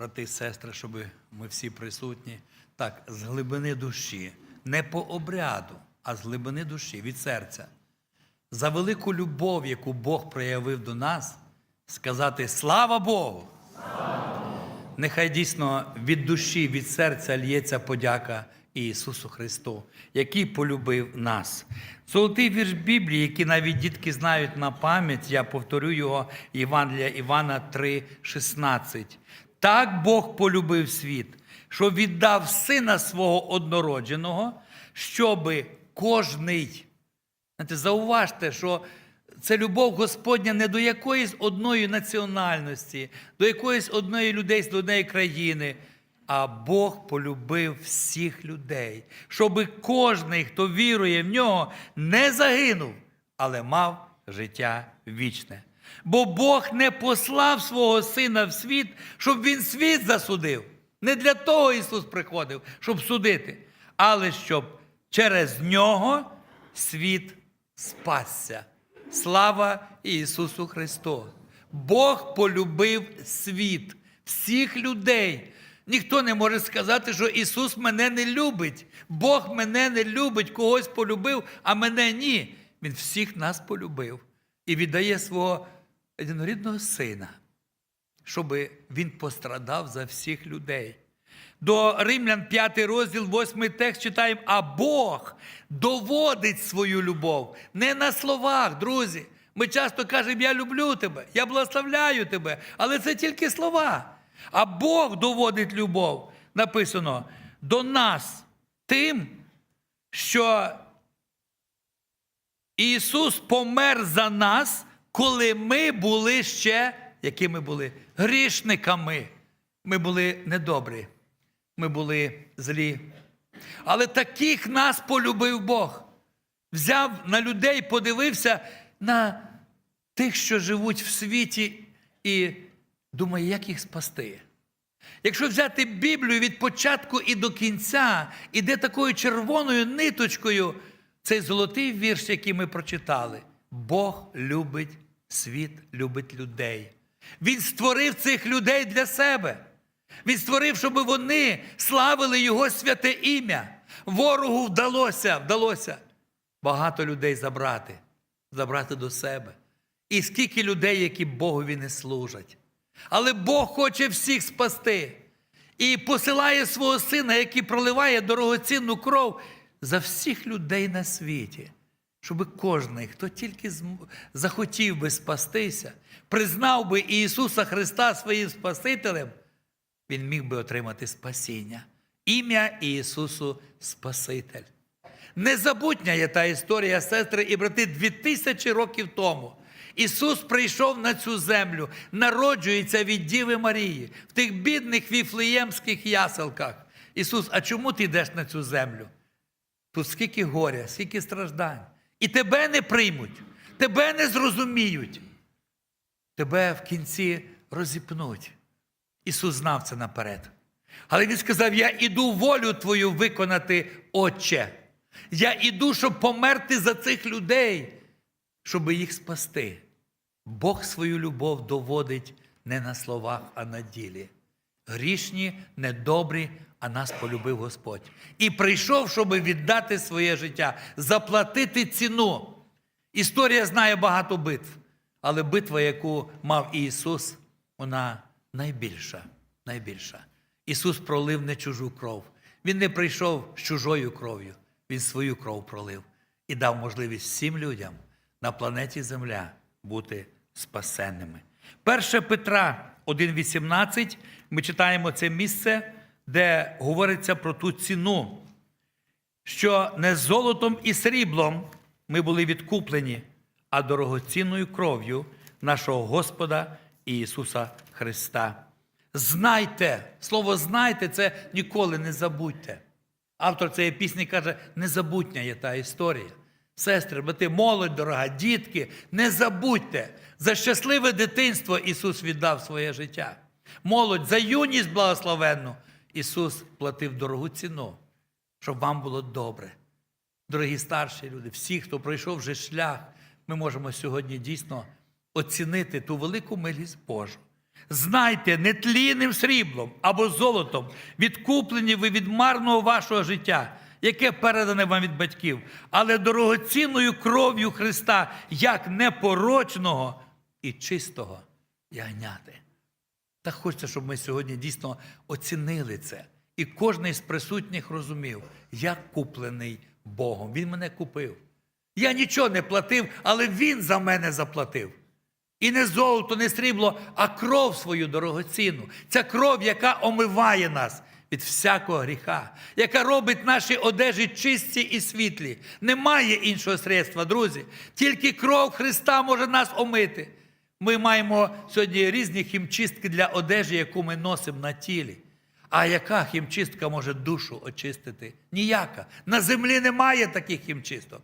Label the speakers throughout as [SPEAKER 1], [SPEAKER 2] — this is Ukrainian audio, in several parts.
[SPEAKER 1] брати і сестри, щоб ми всі присутні, так, з глибини душі, не по обряду, а з глибини душі, від серця. За велику любов, яку Бог проявив до нас, сказати слава Богу! Нехай дійсно від душі, від серця лється подяка Ісусу Христу, який полюбив нас. Золотий вірш Біблії, який навіть дітки знають на пам'ять, я повторю його Євангелія Івана 3,16. Так Бог полюбив світ, що віддав сина свого однородженого, щоби кожний. Знаєте, зауважте, що це любов Господня не до якоїсь одної національності, до якоїсь одної людей з однієї країни, а Бог полюбив всіх людей, щоби кожний, хто вірує в нього, не загинув, але мав життя вічне. Бо Бог не послав свого Сина в світ, щоб Він світ засудив. Не для того Ісус приходив, щоб судити, але щоб через нього світ спасся. Слава Ісусу Христу! Бог полюбив світ, всіх людей. Ніхто не може сказати, що Ісус мене не любить. Бог мене не любить, когось полюбив, а мене ні. Він всіх нас полюбив і віддає свого єдинорідного сина, щоб він пострадав за всіх людей. До Римлян 5 розділ, 8 текст читаємо, а Бог доводить свою любов. Не на словах, друзі. Ми часто кажемо, я люблю тебе, я благословляю тебе, але це тільки слова. А Бог доводить любов. Написано до нас тим, що Ісус помер за нас, коли ми були ще, якими були? Грішниками. Ми були недобрі, ми були злі. Але таких нас полюбив Бог. Взяв на людей, подивився на тих, що живуть в світі, і думає, як їх спасти. Якщо взяти Біблію від початку і до кінця, іде такою червоною ниточкою цей золотий вірш, який ми прочитали. Бог любить світ, любить людей. Він створив цих людей для себе. Він створив, щоб вони славили Його святе ім'я. Ворогу вдалося, вдалося багато людей забрати, забрати до себе. І скільки людей, які Богові не служать. Але Бог хоче всіх спасти і посилає свого сина, який проливає дорогоцінну кров за всіх людей на світі, щоб кожен, хто тільки захотів би спастися, признав би Ісуса Христа своїм Спасителем, він міг би отримати спасіння. Ім'я Ісусу Спаситель. Незабутня є та історія, сестри і брати, дві тисячі років тому. Ісус прийшов на цю землю, народжується від Діви Марії в тих бідних віфлеємських яселках. Ісус, а чому ти йдеш на цю землю? Тут скільки горя, скільки страждань. І тебе не приймуть, тебе не зрозуміють, тебе в кінці розіпнуть. Ісус знав це наперед. Але Він сказав: Я іду волю Твою виконати, Отче. Я іду, щоб померти за цих людей, щоб їх спасти. Бог свою любов доводить не на словах, а на ділі. Грішні, недобрі, а нас полюбив Господь. І прийшов, щоб віддати своє життя, заплатити ціну. Історія знає багато битв, але битва, яку мав Ісус, вона найбільша. найбільша. Ісус пролив не чужу кров. Він не прийшов з чужою кров'ю, Він свою кров пролив і дав можливість всім людям на планеті Земля бути спасенними. 1 Петра 1,18 ми читаємо це місце, де говориться про ту ціну, що не золотом і сріблом ми були відкуплені, а дорогоцінною кров'ю нашого Господа Ісуса Христа. Знайте, слово знайте, це ніколи не забудьте. Автор цієї пісні каже: незабутня є та історія. Сестри, брати, молодь, дорога, дітки, не забудьте, за щасливе дитинство Ісус віддав своє життя. Молодь, за юність благословенну Ісус платив дорогу ціну, щоб вам було добре. Дорогі старші люди, всі, хто пройшов вже шлях, ми можемо сьогодні дійсно оцінити ту велику милість Божу. Знайте, нетлінним сріблом або золотом відкуплені ви від марного вашого життя, яке передане вам від батьків, але дорогоцінною кров'ю Христа, як непорочного і чистого ягняти. Та хочеться, щоб ми сьогодні дійсно оцінили це. І кожен із присутніх розумів, я куплений Богом. Він мене купив. Я нічого не платив, але Він за мене заплатив. І не золото, не срібло, а кров свою дорогоцінну. Ця кров, яка омиває нас від всякого гріха, яка робить наші одежі чисті і світлі. Немає іншого средства, друзі. Тільки кров Христа може нас омити. Ми маємо сьогодні різні хімчистки для одежі, яку ми носимо на тілі. А яка хімчистка може душу очистити? Ніяка. На землі немає таких хімчисток.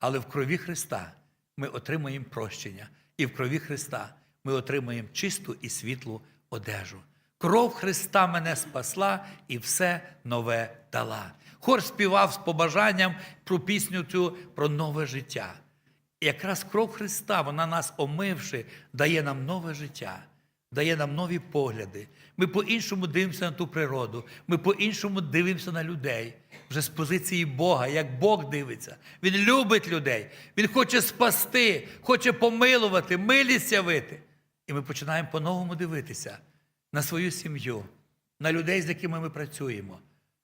[SPEAKER 1] Але в крові Христа ми отримаємо прощення. І в крові Христа ми отримаємо чисту і світлу одежу. Кров Христа мене спасла і все нове дала. Хор співав з побажанням про пісню цю про нове життя. Якраз кров Христа, вона нас омивши, дає нам нове життя, дає нам нові погляди. Ми по-іншому дивимося на ту природу, ми по-іншому дивимося на людей. Вже з позиції Бога, як Бог дивиться. Він любить людей, Він хоче спасти, хоче помилувати, милість явити. І ми починаємо по-новому дивитися на свою сім'ю, на людей, з якими ми працюємо.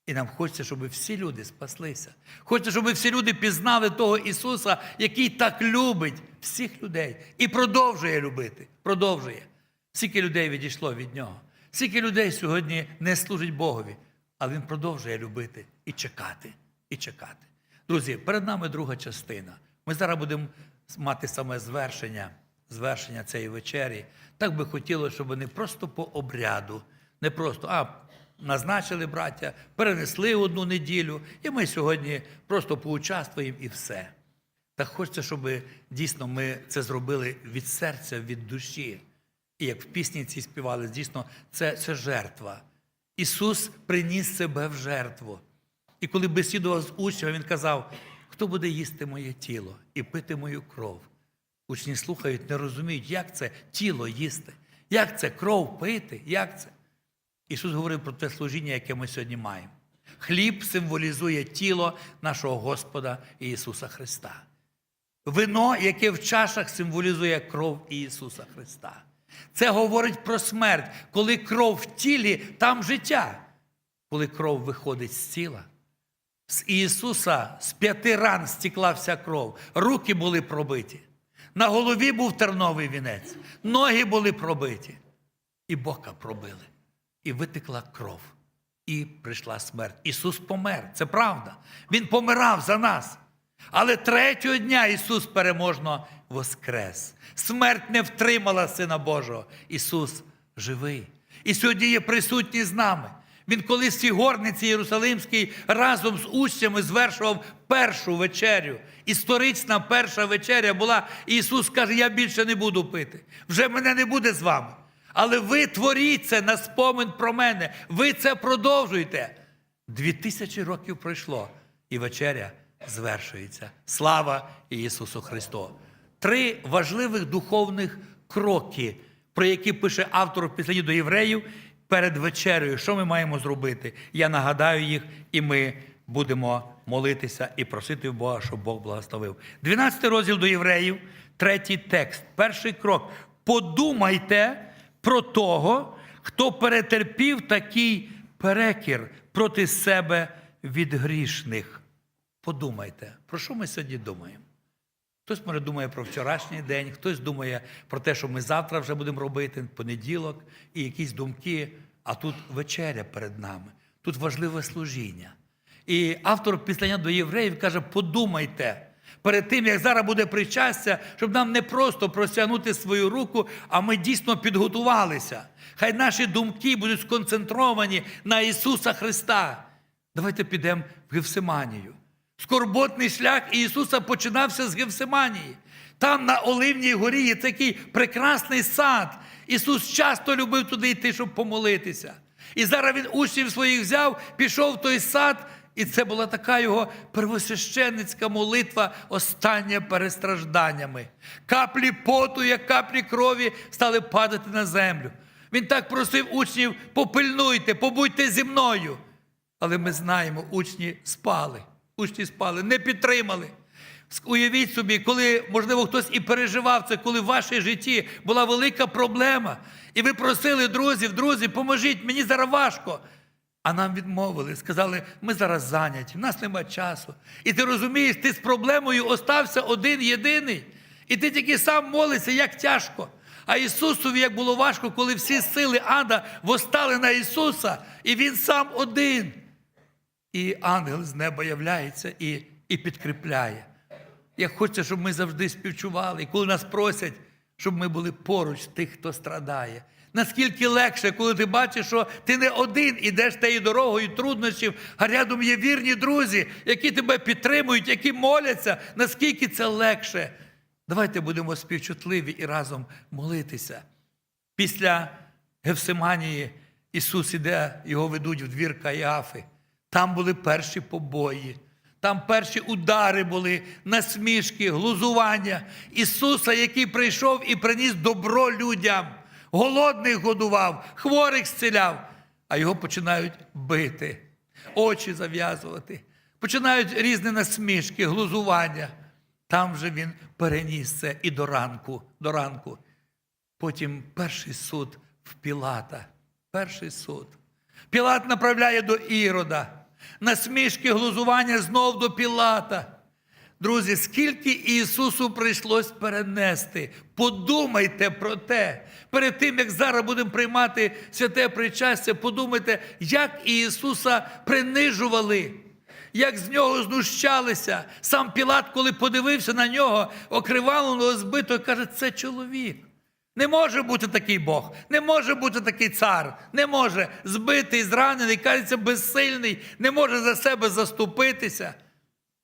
[SPEAKER 1] І нам хочеться, щоб всі люди спаслися. Хочеться, щоб всі люди пізнали того Ісуса, який так любить всіх людей і продовжує любити. Продовжує. Скільки людей відійшло від Нього. Скільки людей сьогодні не служить Богові, але Він продовжує любити і чекати, і чекати. Друзі, перед нами друга частина. Ми зараз будемо мати саме звершення, звершення цієї вечері. Так би хотілося, щоб не просто по обряду, не просто, а назначили браття, перенесли одну неділю, і ми сьогодні просто поучаствуємо і все. Так хочеться, щоб дійсно ми це зробили від серця, від душі. І як в пісні ці співали, дійсно, це, це жертва. Ісус приніс себе в жертву. І коли бесідував з учнями, Він казав, хто буде їсти моє тіло і пити мою кров. Учні слухають, не розуміють, як це тіло їсти, як це кров пити, як це. Ісус говорив про те служіння, яке ми сьогодні маємо. Хліб символізує тіло нашого Господа Ісуса Христа. Вино, яке в чашах символізує кров Ісуса Христа. Це говорить про смерть. Коли кров в тілі, там життя. Коли кров виходить з тіла. З Ісуса з п'яти ран стікла вся кров, руки були пробиті. На голові був терновий вінець, ноги були пробиті, і бока пробили. І витекла кров. І прийшла смерть. Ісус помер, це правда. Він помирав за нас. Але третього дня Ісус переможно воскрес. Смерть не втримала Сина Божого. Ісус живий. І сьогодні є присутній з нами. Він колись в горниці Єрусалимській разом з учнями звершував першу вечерю. Історична перша вечеря була. І Ісус каже: Я більше не буду пити. Вже мене не буде з вами. Але ви творіть це на спомин про мене. Ви це продовжуйте. Дві тисячі років пройшло, і вечеря звершується. Слава Ісусу Христу! Три важливих духовних кроки, про які пише автор в післанні до євреїв перед вечерею. Що ми маємо зробити? Я нагадаю їх, і ми будемо молитися і просити Бога, щоб Бог благословив. 12 розділ до євреїв, третій текст. Перший крок. Подумайте про того, хто перетерпів такий перекір проти себе від грішних. Подумайте, про що ми сьогодні думаємо? Хтось, може, думає про вчорашній день, хтось думає про те, що ми завтра вже будемо робити, понеділок, і якісь думки. А тут вечеря перед нами, тут важливе служіння. І автор післання до євреїв каже: подумайте перед тим, як зараз буде причастя, щоб нам не просто простягнути свою руку, а ми дійсно підготувалися. Хай наші думки будуть сконцентровані на Ісуса Христа. Давайте підемо в Гевсиманію. Скорботний шлях Ісуса починався з Гевсиманії. Там на Оливній горі є такий прекрасний сад. Ісус часто любив туди йти, щоб помолитися. І зараз Він учнів своїх взяв, пішов в той сад, і це була така його первосвященницька молитва, остання перед стражданнями. Каплі поту, як каплі крові, стали падати на землю. Він так просив учнів: попильнуйте, побудьте зі мною. Але ми знаємо, учні спали. Учні спали, не підтримали. Уявіть собі, коли, можливо, хтось і переживав це, коли в вашій житті була велика проблема, і ви просили друзів, друзі, поможіть, мені зараз важко. А нам відмовили, сказали, ми зараз зайняті, в нас немає часу. І ти розумієш, ти з проблемою остався один єдиний. І ти тільки сам молишся, як тяжко. А Ісусові як було важко, коли всі сили ада восстали на Ісуса, і Він сам один. І ангел з неба являється і, і підкріпляє. Я хочу, щоб ми завжди співчували, і коли нас просять, щоб ми були поруч тих, хто страдає. Наскільки легше, коли ти бачиш, що ти не один ідеш тією дорогою труднощів, а рядом є вірні друзі, які тебе підтримують, які моляться, наскільки це легше. Давайте будемо співчутливі і разом молитися. Після Гевсиманії Ісус іде, його ведуть в двір Каїафи. Там були перші побої, там перші удари були, насмішки, глузування. Ісуса, який прийшов і приніс добро людям, голодних годував, хворих зціляв, а його починають бити, очі зав'язувати, починають різні насмішки, глузування. Там вже він переніс це і до ранку, до ранку. Потім перший суд в Пілата. Перший суд. Пілат направляє до Ірода. Насмішки глузування знов до Пілата. Друзі, скільки Ісусу прийшлось перенести. Подумайте про те. Перед тим, як зараз будемо приймати святе причастя, подумайте, як Ісуса принижували, як з нього знущалися. Сам Пілат, коли подивився на нього, окривавленого збитого, каже, це чоловік. Не може бути такий Бог, не може бути такий цар, не може збитий, зранений, кажеться, безсильний, не може за себе заступитися.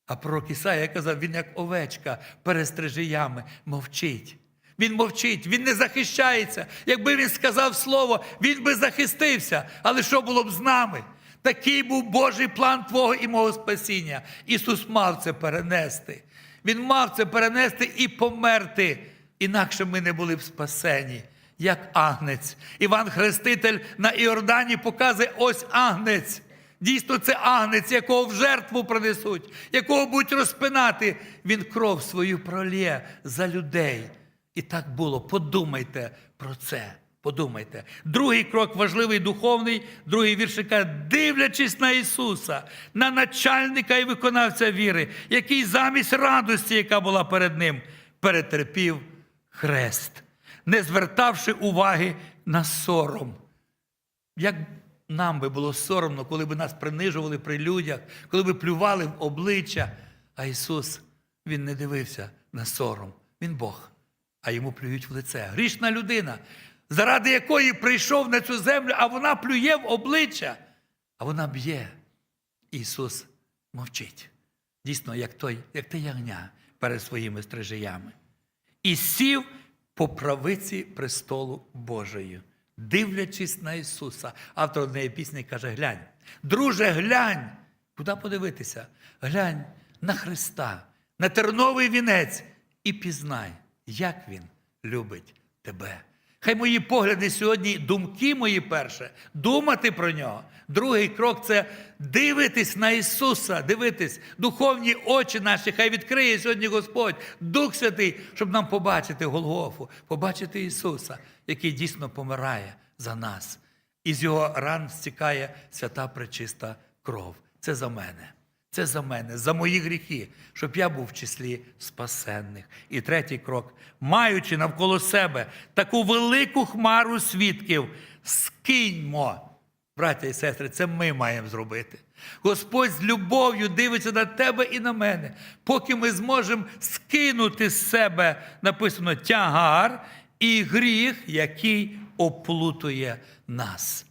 [SPEAKER 1] А пророк Ісая казав, він як овечка перестрижи ями, мовчить. Він мовчить, він не захищається. Якби він сказав слово, він би захистився. Але що було б з нами? Такий був Божий план Твого і мого спасіння. Ісус мав це перенести. Він мав це перенести і померти. Інакше ми не були б спасені, як агнець. Іван Хреститель на Іордані показує ось агнець. Дійсно, це агнець, якого в жертву принесуть, якого будуть розпинати. Він кров свою пролє за людей. І так було. Подумайте про це. Подумайте. Другий крок важливий, духовний, другий вірш каже, дивлячись на Ісуса, на начальника і виконавця віри, який замість радості, яка була перед ним, перетерпів хрест, не звертавши уваги на сором. Як нам би було соромно, коли б нас принижували при людях, коли б плювали в обличчя. А Ісус, Він не дивився на сором. Він Бог, а йому плюють в лице. Грішна людина, заради якої прийшов на цю землю, а вона плює в обличчя, а вона б'є. Ісус мовчить. Дійсно, як той, як те ягня перед своїми стрижиями. І сів по правиці престолу Божої, дивлячись на Ісуса. Автор однієї пісні каже: глянь, друже, глянь, куди подивитися? Глянь на Христа, на терновий вінець і пізнай, як Він любить тебе. Хай мої погляди сьогодні, думки мої перше, думати про нього. Другий крок це дивитись на Ісуса, дивитись, духовні очі наші, хай відкриє сьогодні Господь, Дух Святий, щоб нам побачити Голгофу, побачити Ісуса, який дійсно помирає за нас. І з його ран стікає свята пречиста кров. Це за мене. Це за мене, за мої гріхи, щоб я був в числі спасенних. І третій крок, маючи навколо себе таку велику хмару свідків, скиньмо. Браття і сестри, це ми маємо зробити. Господь з любов'ю дивиться на тебе і на мене, поки ми зможемо скинути з себе, написано, тягар і гріх, який оплутує нас.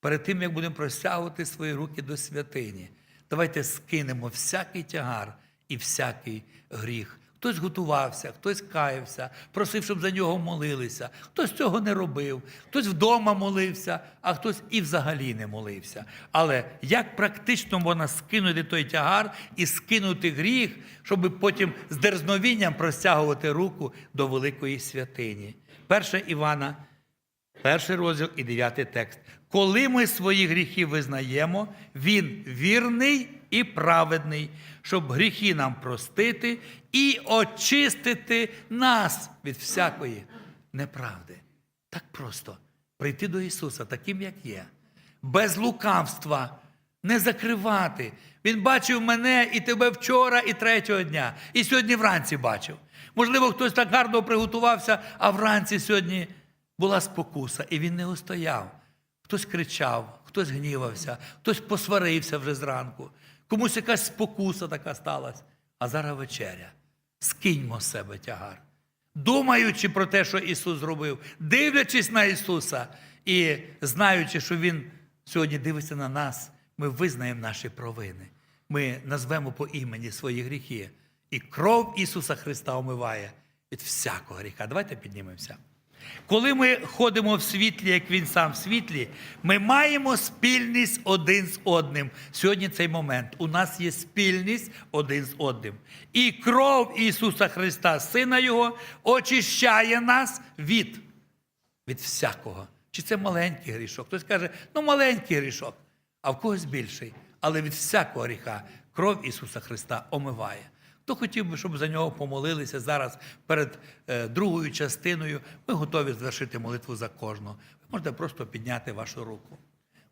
[SPEAKER 1] Перед тим, як будемо простягувати свої руки до святині, давайте скинемо всякий тягар і всякий гріх. Хтось готувався, хтось каявся, просив, щоб за нього молилися, хтось цього не робив, хтось вдома молився, а хтось і взагалі не молився. Але як практично можна скинути той тягар і скинути гріх, щоб потім з дерзновінням простягувати руку до великої святині? 1 Івана, Перший розділ і дев'ятий текст. Коли ми свої гріхи визнаємо, Він вірний і праведний, щоб гріхи нам простити і очистити нас від всякої неправди. Так просто прийти до Ісуса таким, як є, без лукавства, не закривати. Він бачив мене і тебе вчора, і третього дня, і сьогодні вранці бачив. Можливо, хтось так гарно приготувався, а вранці сьогодні була спокуса, і він не устояв. Хтось кричав, хтось гнівався, хтось посварився вже зранку. Комусь якась спокуса така сталася. А зараз вечеря. Скиньмо з себе тягар. Думаючи про те, що Ісус зробив, дивлячись на Ісуса і знаючи, що Він сьогодні дивиться на нас, ми визнаємо наші провини. Ми назвемо по імені свої гріхи. І кров Ісуса Христа омиває від всякого гріха. Давайте піднімемося. Коли ми ходимо в світлі, як Він сам в світлі, ми маємо спільність один з одним. Сьогодні цей момент. У нас є спільність один з одним. І кров Ісуса Христа, Сина Його, очищає нас від, від всякого. Чи це маленький грішок? Хтось каже, ну маленький грішок, а в когось більший. Але від всякого гріха кров Ісуса Христа омиває. Хто хотів би, щоб за нього помолилися зараз перед е, другою частиною, ми готові звершити молитву за кожного. Ви можете просто підняти вашу руку.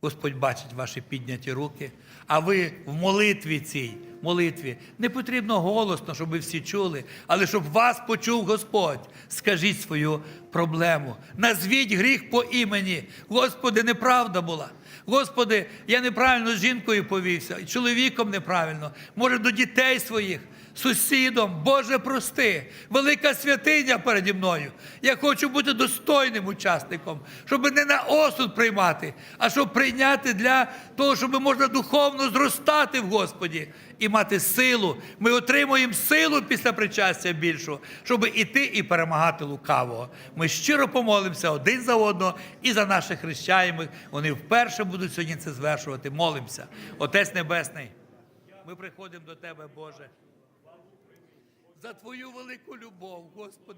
[SPEAKER 1] Господь бачить ваші підняті руки, а ви в молитві цій молитві не потрібно голосно, щоб ви всі чули, але щоб вас почув Господь. Скажіть свою проблему. Назвіть гріх по імені. Господи, неправда була. Господи, я неправильно з жінкою повівся, і чоловіком неправильно, може до дітей своїх, сусідом. Боже, прости, велика святиня переді мною. Я хочу бути достойним учасником, щоб не на осуд приймати, а щоб прийняти для того, щоб можна духовно зростати в Господі і мати силу. Ми отримуємо силу після причастя більшу, щоб іти і перемагати лукавого. Ми щиро помолимося один за одного і за наших хрещаємих. Вони вперше будуть сьогодні це звершувати. Молимося. Отець Небесний, ми приходимо до Тебе, Боже. За Твою велику любов, Господи.